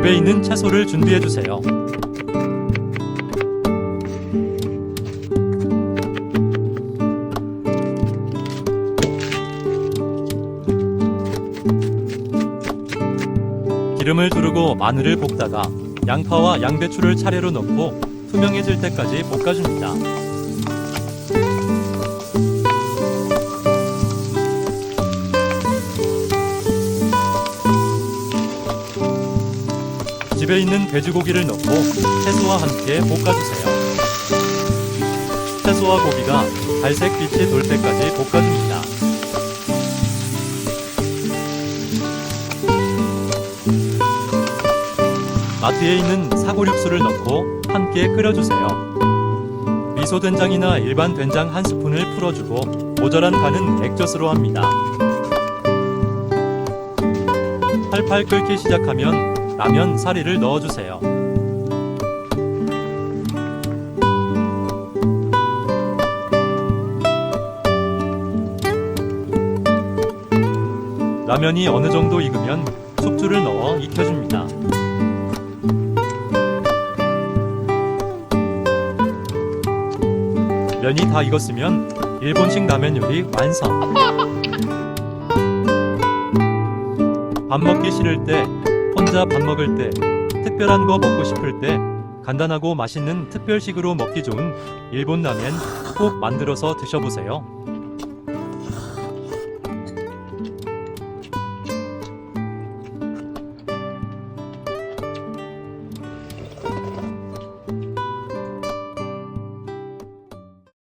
집에 있는 채소를 준비해 주세요. 기름을 두르고 마늘을 볶다가 양파와 양배추를 차례로 넣고 투명해질 때까지 볶아줍니다. 집에 있는 돼지고기를 넣고 채소와 함께 볶아주세요. 채소와 고기가 갈색 빛이 돌 때까지 볶아줍니다. 마트에 있는 사골 육수를 넣고 함께 끓여주세요. 미소 된장이나 일반 된장 한 스푼을 풀어주고 모자란 간은 액젓으로 합니다. 팔팔 끓기 시작하면 라면 사리를 넣어주세요. 라면이 어느 정도 익으면 숙주를 넣어 익혀줍니다. 면이 다 익었으면 일본식 라면 요리 완성. 밥 먹기 싫을 때, 혼자 밥 먹을 때, 특별한 거 먹고 싶을 때, 간단하고 맛있는 특별식으로 먹기 좋은 일본 라면 꼭 만들어서 드셔보세요.